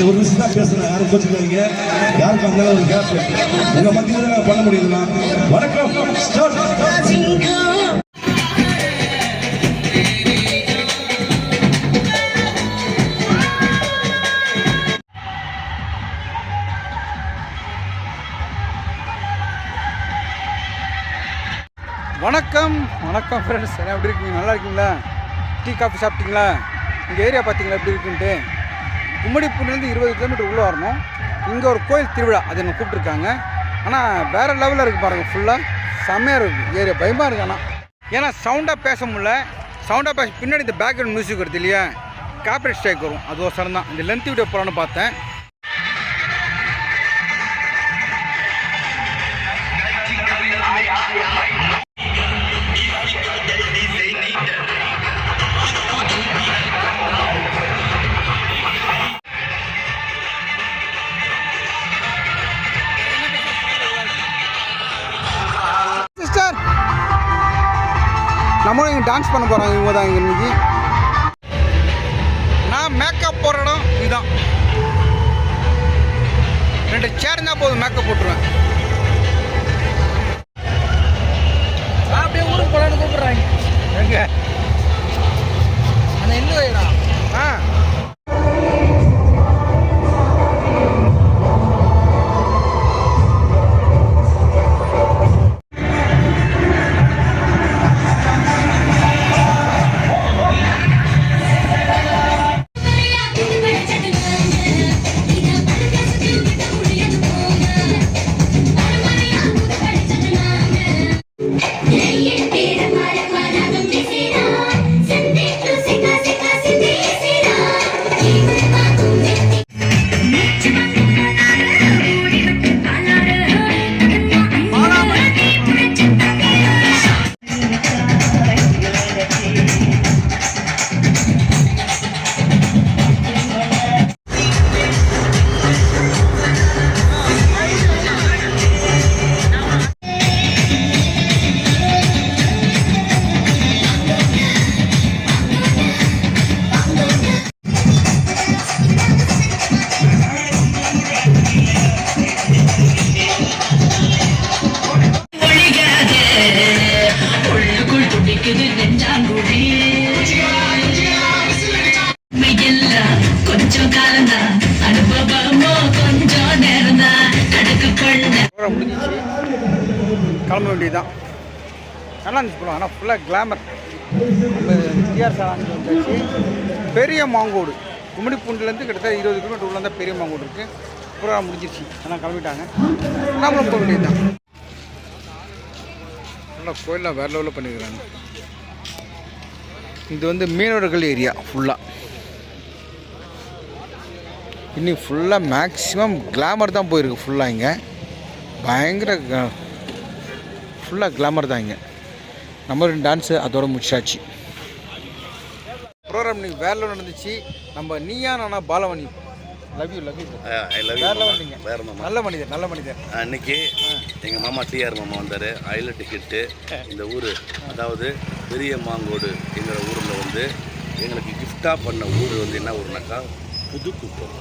அந்த ஒரு நிமிஷம் தான் பேசுறேன். யாரும் கோச்சுக்காதீங்க. யாருக்கும் அந்த ஒரு கேப் உங்க மத்தியில் தான் பண்ண முடியுதுண்ணா. வணக்கம். ஸ்டார்ட் வணக்கம். வணக்கம் ஃப்ரெண்ட்ஸ் எல்லாம் எப்படி இருக்கீங்க? நல்லா இருக்கீங்களா? டீ காஃபி சாப்பிட்டீங்களா? இங்கே ஏரியா பார்த்தீங்களா? எப்படி இருக்குன்ட்டு? கும்மிடிப்பூர்லேருந்து இருபது கிலோமீட்டர் உள்ளே வரணும். இங்கே ஒரு கோயில் திருவிழா அது என்ன கூப்பிட்ருக்காங்க ஆனால் வேறு லெவலில் இருக்குது பாருங்கள் ஃபுல்லாக செம்மையாக இருக்குது ஏரியா பயமாக இருக்குது ஆனால் ஏன்னா சவுண்டாக பேச முடியல. சவுண்டாக பேச பின்னாடி இந்த பேக்ரவுண்ட் மியூசிக் வருது இல்லையா? காப்பரேட் ஸ்ட்ரைக் வரும். அது ஒரு தான் இந்த லென்த் வீடியோ போகலான்னு பார்த்தேன். இங்கே டான்ஸ் பண்ண போகிறாங்க இவங்க தான் இன்னைக்கு. நான் மேக்கப் போடுற இடம் இதுதான். ரெண்டு சேர் இருந்தால் போதும் மேக்கப் போட்டுருவேன். அப்படியே ஊருக்கு போகலான்னு கூப்பிட்றாங்க. எங்க? கிளம்ப வேண்டியதுதான். நல்லா இருந்துச்சு படம் ஆனால் ஃபுல்லாக கிளாமர் நம்ம டிஆர் சார் வந்தாச்சு. பெரிய மாங்கோடு. கும்மிடிப்பூண்டிலேருந்து கிட்டத்தட்ட இருபது கிலோமீட்டர் உள்ள பெரிய மாங்கோடு இருக்குது ப்ரோக்ராம் முடிஞ்சிருச்சு. ஆனால் கிளம்பிட்டாங்க. நாமளும் போக வேண்டியதுதான். நல்லா கோயிலில் வேறு லெவலில் பண்ணியிருக்கிறாங்க இது வந்து மீனவர்கள் ஏரியா ஃபுல்லாக இன்னைக்கு ஃபுல்லாக மேக்ஸிமம் கிளாமர் தான் போயிருக்கு ஃபுல்லாக இங்கே. பயங்கர ஃபுல்லாக கிளாமர் தான் இங்கே. நம்ம ரெண்டு டான்ஸு அதோட முடிச்சாச்சு. ப்ரோக்ராம் இன்னைக்கு வேற level நடந்துச்சு. நம்ம Neeya Naana Balamani love you love you I love வேற யூ வேற மாமா. நல்ல மனிதர் நல்ல மனிதர். அன்னைக்கு எங்கள் மாமா டிஆர் மாமா வந்தார். அயல டிக்கெட்டு இந்த ஊர் அதாவது பெரிய மாங்கோடு என்கிற ஊரில் வந்து எங்களுக்கு கிஃப்டாக பண்ண ஊர் வந்து என்ன ஊர்னாக்கா? புதுக்குப்பம்.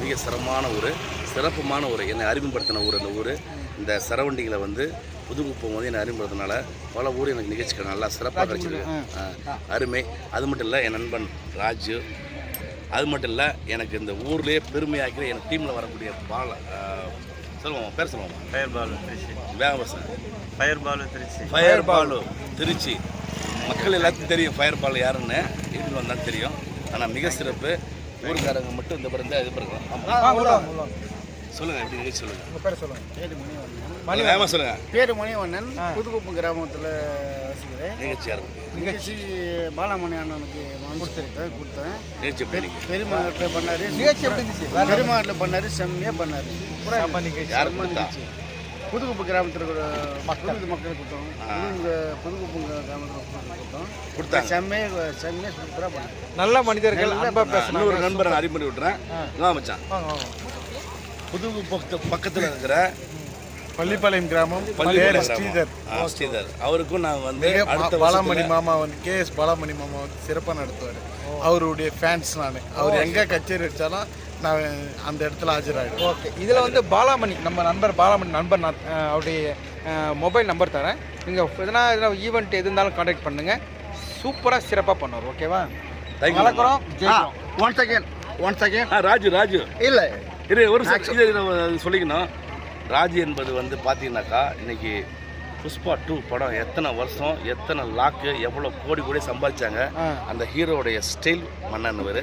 மிக சிரமமான ஊர் சிறப்புமான ஊர். என்னை அறிமுகப்படுத்தின ஊர் அந்த ஊர். இந்த சரௌண்டிங்கில் வந்து புதுக்குப்பம் வந்து என்னை அறிமுகப்படுத்தினால பல ஊர் எனக்கு நிகழ்ச்சிக்கு நல்லா சிறப்பாக கிடச்சிருக்கு அருமை. அது மட்டும் இல்லை என் நண்பன் ராஜு. அது மட்டும் இல்லை எனக்கு இந்த ஊர்லேயே பெருமையாக்கிற என் டீமில் வரக்கூடிய பால சொல்லுவோம் பேர் சொல்லுவோம்? Fire Balu Trichy. Sir fire Balu Trichy. Fire Balu Trichy. மக்கள் எல்லாத்துக்கும் தெரியும் ஃபயர் பால் யாருன்னு. வீட்டுக்கு வந்தால் தெரியும். ஆனால் மிக சிறப்பு. ஊருக்காரங்க மட்டும் இந்த பிறந்த இது பிறகு சொல்லுங்கள் எப்படி நிகழ்ச்சி சொல்லுங்கள் உங்கள் பேர் சொல்லுங்கள் மணி வேகமாக சொல்லுங்கள் பேர் மணிவண்ணன். புதுக்குப்பம் கிராமத்தில் வசிக்கிறேன். நிகழ்ச்சி யாரும் நிகழ்ச்சி பாலமணி அண்ணனுக்கு கொடுத்துருக்கேன் கொடுத்தேன். நிகழ்ச்சி? பெருமாட்டில் பண்ணார். நிகழ்ச்சி எப்படி இருந்துச்சு? பெருமாட்டில் பண்ணார். செம்மையாக பண்ணார். யார் கொடுத்தா புதுக்குப்பம் கிராமத்தில் இருக்கிற புது மக்களுக்கு கொடுத்தோம் புது புதுக்குப்பம் கிராமத்தில் கொடுத்தோம் செம்மையாக செம்மையாக சூப்பராக பண்ணார் நல்ல மனிதர்கள் அன்பா பேசணும் இன்னொரு நண்பரை நான் அறிமுறை விட்டுறேன் வா மச்சான். வாங்க வாங்க. புது பக்கத்து பக்கத்தில் இருக்கிற பள்ளிப்பாளையம் கிராமம் கிராமம். ஸ்ரீதர். ஸ்ரீதர். அவருக்கும் நான் வந்து அடுத்த பாலாமணி மாமா வந்து கே எஸ் பாலாமணி மாமா வந்து சிறப்பாக நடத்துவார். அவருடைய ஃபேன்ஸ் நான். அவர் எங்கே கச்சேரி வச்சாலும் நான் அந்த இடத்துல ஆஜராகிடுவேன் ஓகே. இதில் வந்து பாலாமணி நம்ம நண்பர் பாலாமணி நண்பர் நான் அவருடைய மொபைல் நம்பர் தரேன். நீங்கள் எதனா எதனா ஈவெண்ட் எது இருந்தாலும் காண்டாக்ட் பண்ணுங்கள் சூப்பராக சிறப்பாக பண்ணுவார் ஓகேவா. வளர்க்குறோம் ஒன் செகண்ட் ஒன் செகண்ட் ஆ ராஜு ராஜு. இல்லை. இரு ஒரு இதை இதை சொல்லிக்கணும். ராஜு என்பது வந்து பார்த்தீங்கன்னாக்கா இன்னைக்கு புஷ்பா டூ படம் எத்தனை வருஷம் எத்தனை லாக்கு எவ்வளோ கோடி கோடி சம்பாதிச்சாங்க. அந்த ஹீரோவுடைய ஸ்டைல் மன்னன்வர்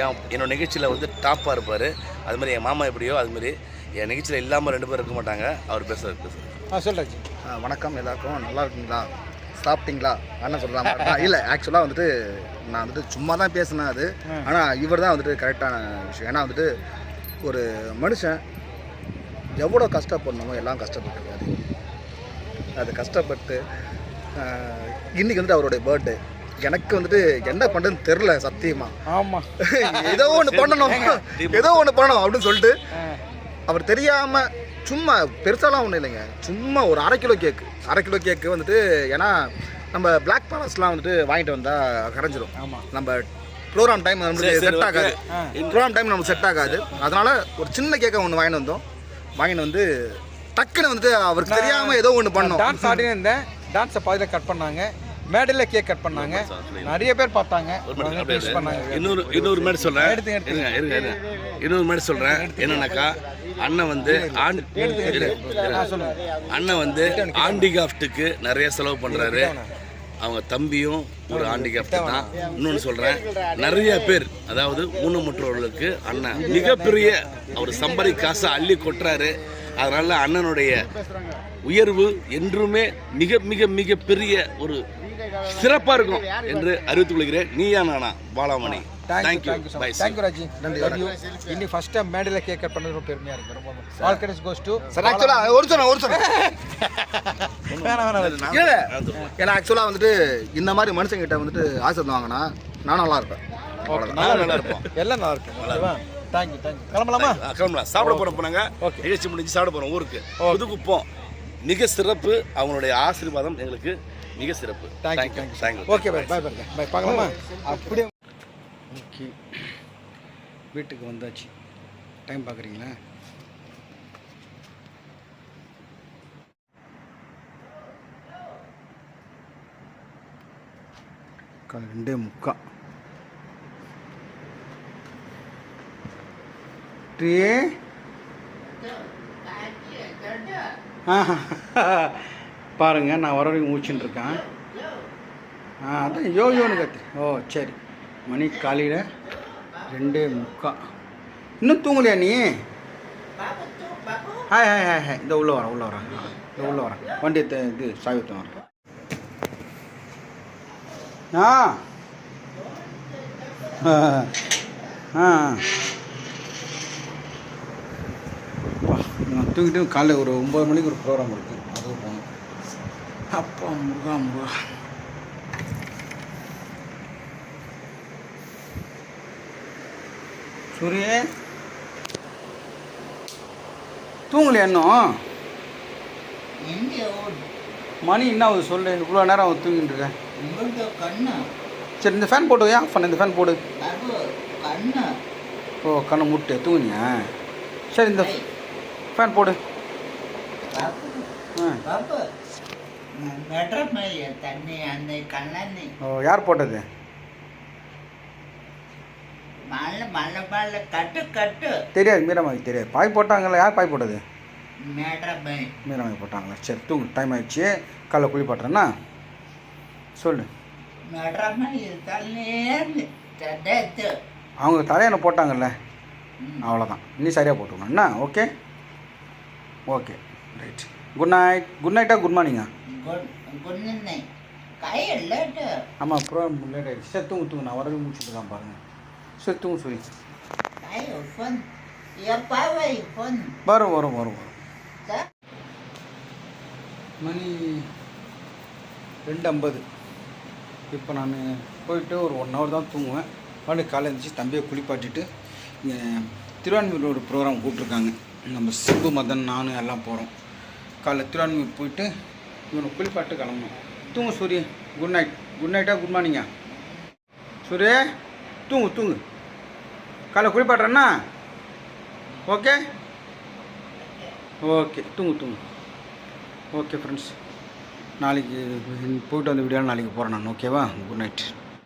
என் என்னோட நிகழ்ச்சியில் வந்து டாப்பாக இருப்பார். அது மாதிரி என் மாமா எப்படியோ அது மாதிரி என் நிகழ்ச்சியில் இல்லாமல் ரெண்டு பேரும் இருக்க மாட்டாங்க. அவர் பேசுறது ஆ சொல்கிறாச்சு வணக்கம் எல்லாருக்கும். நல்லா இருக்கீங்களா? சாப்பிட்டீங்களா? அண்ணன் சொல்கிறாங்க இல்லை ஆக்சுவலாக வந்துட்டு நான் வந்துட்டு சும்மா தான் பேசினேன் அது. ஆனால் இவர் தான் வந்துட்டு கரெக்டான விஷயம். ஏன்னா வந்துட்டு ஒரு மனுஷன் எவ்வளோ கஷ்டப்படணுமோ எல்லாம் கஷ்டப்பட்டுருக்காரு. அது கஷ்டப்பட்டு ஆஹ், இன்னைக்கு வந்துட்டு அவருடைய பர்த்டே எனக்கு வந்துட்டு என்ன பண்ணுறதுன்னு தெரில சத்தியமா. ஆமாம் ஏதோ ஒன்று பண்ணணும். ஏதோ ஒன்று பண்ணணும் அப்படின்னு சொல்லிட்டு அவர் தெரியாமல் சும்மா பெருசாலாம் ஒன்றும் இல்லைங்க. சும்மா ஒரு அரை கிலோ கேக்கு அரை கிலோ கேக்கு வந்துட்டு ஏன்னா நம்ம பிளாக் பேலஸ்லாம் வந்துட்டு வாங்கிட்டு வந்தால் கரைஞ்சிரும். ஆமாம் நம்ம ப்ரோக்ராம் டைம் நம்மளுக்கு செட். ஆகாது. ப்ரோக்ராம் டைம் நமக்கு செட் ஆகாது. அதனால ஒரு சின்ன கேக்கை ஒன்று வாங்கிட்டு வந்தோம். வாங்கிட்டு வந்து டக்குன்னு வந்துட்டு அவருக்கு தெரியாமல் ஏதோ ஒன்று பண்ணோம். டான்ஸ் ஆடினே இருந்தேன். டான்ஸை பாதியில் கட் பண்ணாங்க. மேடையில் கேக் கட் பண்ணாங்க. நிறைய பேர் பார்த்தாங்க. இன்னொரு இன்னொரு இருங்க இருங்க. இன்னொரு மேடம் சொல்றேன். என்னன்னாக்கா அண்ணன் வந்து ஆண். அண்ணன் வந்து ஆண்டிகாஃப்ட்டுக்கு நிறைய செலவு பண்றாரு. அவங்க தம்பியும் ஒரு ஆண்டிகாஃப்ட் தான். இன்னொன்று சொல்றேன். நிறைய பேர் அதாவது ஊனமுற்றவர்களுக்கு அண்ணன் மிகப்பெரிய அவர் சம்பாதி காசை அள்ளி கொட்டுறாரு. அதனால அண்ணனுடைய உயர்வு என்றுமே மிக மிக மிக பெரிய ஒரு சிறப்பா இருக்கும் என்று அறிவித்துக் கொள்கிறேன். Neeya Naana? Balamani. Thank you bye thank you Raji நன்றி இன்னி ஃபர்ஸ்ட் டைம் மேடையில் கேக் கட் பண்ணது ரொம்ப பெருமையாக இருக்கு ரொம்ப all credits goes to sir ஆக்சுவலாக ஒரு சொன்ன ஒரு சொன்ன. வேணாம் வேணாம் இல்லை ஏன்னா ஆக்சுவலாக வந்துட்டு இந்த மாதிரி மனுஷங்கிட்ட வந்துட்டு ஆசீர்வாதம் வாங்கினா நான் நல்லா இருப்பேன். நல்லா நல்லா இருப்போம். எல்லாம் நல்லா இருக்கு ஓகேவா தேங்க்யூ தேங்க்யூ கிளம்பலாமா? கிளம்பலாம். சாப்பிட போறோம் போனாங்க Okay. நிகழ்ச்சி முடிஞ்சு சாப்பிட போறோம் ஊருக்கு. புதுக்குப்பம். மிக சிறப்பு. அவங்களுடைய ஆசீர்வாதம் எங்களுக்கு மிக சிறப்பு. Thank you thank you thank you okay bye bye bye bye பார்க்கலாமா? அப்படியே ஓகே வீட்டுக்கு வந்தாச்சு. டைம் பார்க்குறீங்களா? ரெண்டே முக்கா. டீ பாருங்க நான் வர வரைக்கும் மூச்சுன்னு இருக்கேன் ஆ அதான் யோ யோன்னு கத்து ஓ சரி. மணி காலையில் ரெண்டே முக்கா. இன்னும் தூங்கலையா நீ? Hi hi hi hi. இந்த உள்ளே வரேன் உள்ளே வரேன். இந்த உள்ளே வரேன். வண்டி இது சாயத்தம் வரேன் ஆ. ஆ ஆ அப்பா, நான் தூங்கிட்டு காலைல ஒரு ஒம்பது மணிக்கு ஒரு ப்ரோக்ராம் இருக்குது அதுவும் போகணும். அப்பா முருகா முருகா. சூரிய. தூங்கலையா இன்னும்? மணி என்ன ஆகுது சொல்லு? இவ்வளோ நேரம் அவன் தூங்கிட்டு இருக்கேன் சரி இந்த ஃபேன் போட்டு ஏன் பண்ண இந்த ஃபேன் போடு. ஓ கண்ணை முட்டு தூங்குனியா? சரி இந்த ஃபேன் போடு. ஓ யார் போட்டது? தெரியாது மீராமாவுக்கு தெரியாது. பாய் போட்டாங்கல்ல யார் பாய் போட்டது? மீராமாய் போட்டாங்களா? சரி தூங்கு டைம் ஆயிடுச்சு. காலைல குளிப்பாட்டுறேன்னா சொல்லு. அவங்க தலையணை போட்டாங்கல்ல? அவ்வளோதான் நீ சரியாக போட்டுக்கணும். என்ன? Okay? Okay right good night good நைட்டா குட் மார்னிங்கா ஆமாம் ப்ரோக்ராம் லேட் ஆகிடுச்சு சரி தூங்கு தூங்கு. நான் வரவே முடிச்சுட்டு தான் பாருங்கள் சரி தூங்கு சொல்லி வரும் வரும் வரும் வரும். மணி ரெண்டு ஐம்பது. இப்போ நான் போயிட்டு ஒரு ஒன் ஹவர் தான் தூங்குவேன். மறுபடியும் காலையில் இருந்துச்சு தம்பியை குளிப்பாட்டிட்டு இங்கே திருவான்மையூர் ஒரு ப்ரோக்ராம் கூப்பிட்ருக்காங்க நம்ம சிம்பு மதன் நான் எல்லாம் போகிறோம் காலைல திருவான்மை போயிட்டு இவனை குளிப்பாட்டு கிளம்பணும். தூங்கு சூரிய. குட் நைட் குட் நைட்டா குட் மார்னிங்கா சூரிய தூங்கு தூங்கு. காலைல குளிப்பாட்டுறேன்னா? ஓகே ஓகே தூங்கு தூங்கு. ஓகே ஃப்ரெண்ட்ஸ் நாளைக்கு போயிட்டு வந்த வீடியோ நாளைக்கு போகிறேன் நான். ஓகேவா குட் நைட்